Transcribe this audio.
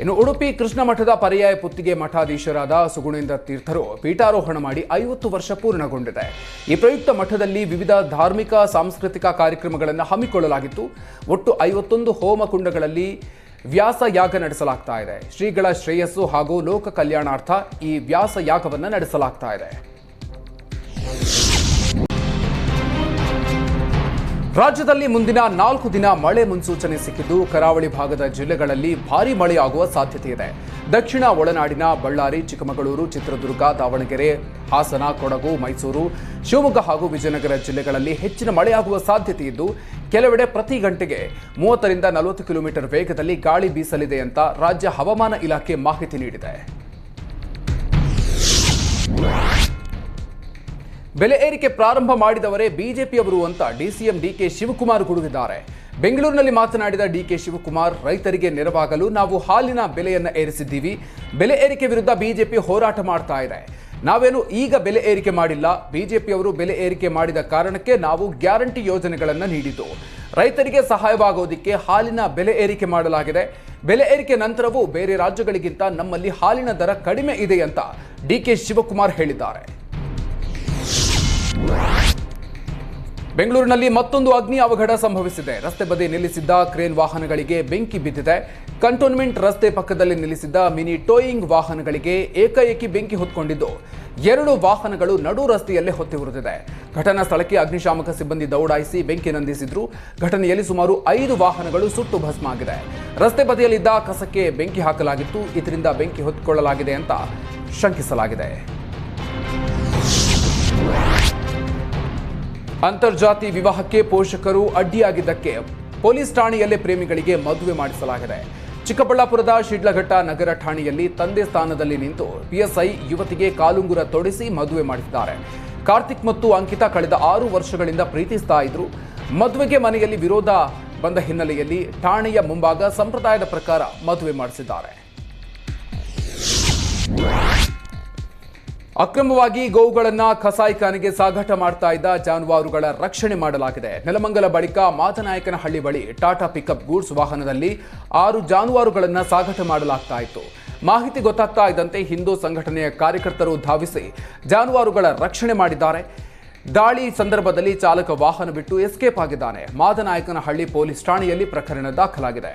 ಇನ್ನು ಉಡುಪಿ ಕೃಷ್ಣ ಮಠದ ಪರ್ಯಾಯ ಪುತ್ತಿಗೆ ಮಠಾಧೀಶರಾದ ಸುಗುಣೇಂದ್ರ ತೀರ್ಥರು ಪೀಠಾರೋಹಣ ಮಾಡಿ ಐವತ್ತು ವರ್ಷ ಪೂರ್ಣಗೊಂಡಿದೆ. ಈ ಪ್ರಯುಕ್ತ ಮಠದಲ್ಲಿ ವಿವಿಧ ಧಾರ್ಮಿಕ, ಸಾಂಸ್ಕೃತಿಕ ಕಾರ್ಯಕ್ರಮಗಳನ್ನು ಹಮ್ಮಿಕೊಳ್ಳಲಾಗಿತ್ತು. ಒಟ್ಟು ಐವತ್ತೊಂದು ಹೋಮಕುಂಡಗಳಲ್ಲಿ ವ್ಯಾಸ ಯಾಗ ನಡೆಸಲಾಗ್ತಾ ಇದೆ. ಶ್ರೀಗಳ ಶ್ರೇಯಸ್ಸು ಹಾಗೂ ಲೋಕ ಕಲ್ಯಾಣಾರ್ಥ ಈ ವ್ಯಾಸ ಯಾಗವನ್ನು ನಡೆಸಲಾಗ್ತಾ ಇದೆ. ರಾಜ್ಯದಲ್ಲಿ ಮುಂದಿನ ನಾಲ್ಕು ದಿನ ಮಳೆ ಮುನ್ಸೂಚನೆ ಸಿಕ್ಕಿದ್ದು ಕರಾವಳಿ ಭಾಗದ ಜಿಲ್ಲೆಗಳಲ್ಲಿ ಭಾರೀ ಮಳೆಯಾಗುವ ಸಾಧ್ಯತೆ ಇದೆ. ದಕ್ಷಿಣ ಒಳನಾಡಿನ ಬಳ್ಳಾರಿ, ಚಿಕ್ಕಮಗಳೂರು, ಚಿತ್ರದುರ್ಗ, ದಾವಣಗೆರೆ, ಹಾಸನ, ಕೊಡಗು, ಮೈಸೂರು, ಶಿವಮೊಗ್ಗ ಹಾಗೂ ವಿಜಯನಗರ ಜಿಲ್ಲೆಗಳಲ್ಲಿ ಹೆಚ್ಚಿನ ಮಳೆಯಾಗುವ ಸಾಧ್ಯತೆ ಇದ್ದು, ಕೆಲವೆಡೆ ಪ್ರತಿ ಗಂಟೆಗೆ ಮೂವತ್ತರಿಂದ ನಲವತ್ತು ಕಿಲೋಮೀಟರ್ ವೇಗದಲ್ಲಿ ಗಾಳಿ ಬೀಸಲಿದೆ ಅಂತ ರಾಜ್ಯ ಹವಾಮಾನ ಇಲಾಖೆ ಮಾಹಿತಿ ನೀಡಿದೆ. ಬೆಲೆ ಏರಿಕೆ ಪ್ರಾರಂಭ ಮಾಡಿದವರೇ ಬಿಜೆಪಿಯವರು ಅಂತ ಡಿಸಿಎಂ ಡಿಕೆ ಶಿವಕುಮಾರ್ ಗುಡುಗಿದ್ದಾರೆ. ಬೆಂಗಳೂರಿನಲ್ಲಿ ಮಾತನಾಡಿದ ಡಿಕೆ ಶಿವಕುಮಾರ್, ರೈತರಿಗೆ ನೆರವಾಗಲು ನಾವು ಹಾಲಿನ ಬೆಲೆಯನ್ನು ಏರಿಸಿದ್ದೀವಿ. ಬೆಲೆ ಏರಿಕೆ ವಿರುದ್ಧ ಬಿಜೆಪಿ ಹೋರಾಟ ಮಾಡ್ತಾ ಇದೆ. ನಾವೇನು ಈಗ ಬೆಲೆ ಏರಿಕೆ ಮಾಡಿಲ್ಲ. ಬಿಜೆಪಿಯವರು ಬೆಲೆ ಏರಿಕೆ ಮಾಡಿದ ಕಾರಣಕ್ಕೆ ನಾವು ಗ್ಯಾರಂಟಿ ಯೋಜನೆಗಳನ್ನು ನೀಡಿದ್ದು. ರೈತರಿಗೆ ಸಹಾಯವಾಗೋದಿಕ್ಕೆ ಹಾಲಿನ ಬೆಲೆ ಏರಿಕೆ ಮಾಡಲಾಗಿದೆ. ಬೆಲೆ ಏರಿಕೆ ನಂತರವೂ ಬೇರೆ ರಾಜ್ಯಗಳಿಗಿಂತ ನಮ್ಮಲ್ಲಿ ಹಾಲಿನ ದರ ಕಡಿಮೆ ಇದೆ ಅಂತ ಡಿಕೆ ಶಿವಕುಮಾರ್ ಹೇಳಿದ್ದಾರೆ. ಬೆಂಗಳೂರಿನಲ್ಲಿ ಮತ್ತೊಂದು ಅಗ್ನಿ ಅವಘಡ ಸಂಭವಿಸಿದೆ. ರಸ್ತೆ ಬದಿ ನಿಲ್ಲಿಸಿದ್ದ ಕ್ರೇನ್ ವಾಹನಗಳಿಗೆ ಬೆಂಕಿ ಬಿದ್ದಿದೆ. ಕಂಟೋನ್ಮೆಂಟ್ ರಸ್ತೆ ಪಕ್ಕದಲ್ಲಿ ನಿಲ್ಲಿಸಿದ್ದ ಮಿನಿ ಟೋಯಿಂಗ್ ವಾಹನಗಳಿಗೆ ಏಕಾಏಕಿ ಬೆಂಕಿ ಹೊತ್ಕೊಂಡಿದ್ದು. ಎರಡು ವಾಹನಗಳು ನಡು ರಸ್ತೆಯಲ್ಲೇ ಹೊತ್ತಿ ಉರಿದಿದೆ. ಘಟನಾ ಸ್ಥಳಕ್ಕೆ ಅಗ್ನಿಶಾಮಕ ಸಿಬ್ಬಂದಿ ದೌಡಾಯಿಸಿ ಬೆಂಕಿ ನಂದಿಸಿದ್ರು. ಘಟನೆಯಲ್ಲಿ ಸುಮಾರು ಐದು ವಾಹನಗಳು ಸುಟ್ಟು ಭಸ್ಮ ಆಗಿದೆ ರಸ್ತೆ ಬದಿಯಲ್ಲಿದ್ದ ಕಸಕ್ಕೆ ಬೆಂಕಿ ಹಾಕಲಾಗಿತ್ತು. ಇದರಿಂದ ಬೆಂಕಿ ಹೊತ್ತುಕೊಳ್ಳಲಾಗಿದೆ ಅಂತ ಶಂಕಿಸಲಾಗಿದೆ. ಅಂತರ್ಜಾತಿ ವಿವಾಹಕ್ಕೆ ಪೋಷಕರು ಅಡ್ಡಿಯಾಗಿದ್ದಕ್ಕೆ ಪೊಲೀಸ್ ಠಾಣೆಯಲ್ಲೇ ಪ್ರೇಮಿಗಳಿಗೆ ಮದುವೆ ಮಾಡಿಸಲಾಗಿದೆ. ಚಿಕ್ಕಬಳ್ಳಾಪುರದ ಶಿಡ್ಲಘಟ್ಟ ನಗರ ಠಾಣೆಯಲ್ಲಿ ತಂದೆ ಸ್ಥಾನದಲ್ಲಿ ನಿಂತು ಪಿಎಸ್ಐ ಯುವತಿಗೆ ಕಾಲುಂಗುರ ತೊಡಿಸಿ ಮದುವೆ ಮಾಡಿದ್ದಾರೆ. ಕಾರ್ತಿಕ್ ಮತ್ತು ಅಂಕಿತಾ ಕಳೆದ ಆರು ವರ್ಷಗಳಿಂದ ಪ್ರೀತಿಸ್ತಾ ಇದ್ರು. ಮದುವೆಗೆ ಮನೆಯಲ್ಲಿ ವಿರೋಧ ಬಂದ ಹಿನ್ನೆಲೆಯಲ್ಲಿ ಠಾಣೆಯ ಮುಂಭಾಗ ಸಂಪ್ರದಾಯದ ಪ್ರಕಾರ ಮದುವೆ ಮಾಡಿಸಿದ್ದಾರೆ. ಅಕ್ರಮವಾಗಿ ಗೋವುಗಳನ್ನ ಕಸಾಯಿಖಾನೆಗೆ ಸಾಗಾಟ ಮಾಡ್ತಾ ಇದ್ದ ಜಾನುವಾರುಗಳ ರಕ್ಷಣೆ ಮಾಡಲಾಗಿದೆ. ನೆಲಮಂಗಲ ಬಳಿಕ ಮಾತನಾಯಕನಹಳ್ಳಿ ಬಳಿ ಟಾಟಾ ಪಿಕಪ್ ಗೂಡ್ಸ್ ವಾಹನದಲ್ಲಿ ಆರು ಜಾನುವಾರುಗಳನ್ನ ಸಾಗಾಟ ಮಾಡಲಾಗ್ತಾ ಇತ್ತು. ಮಾಹಿತಿ ಗೊತ್ತಾಗ್ತಾ ಇದ್ದಂತೆ ಹಿಂದೂ ಸಂಘಟನೆಯ ಕಾರ್ಯಕರ್ತರು ಧಾವಿಸಿ ಜಾನುವಾರುಗಳ ರಕ್ಷಣೆ ಮಾಡಿದ್ದಾರೆ. ದಾಳಿ ಸಂದರ್ಭದಲ್ಲಿ ಚಾಲಕ ವಾಹನ ಬಿಟ್ಟು ಎಸ್ಕೇಪ್ ಆಗಿದ್ದಾನೆ. ಮಾದನಾಯಕನಹಳ್ಳಿ ಪೊಲೀಸ್ ಠಾಣೆಯಲ್ಲಿ ಪ್ರಕರಣ ದಾಖಲಾಗಿದೆ.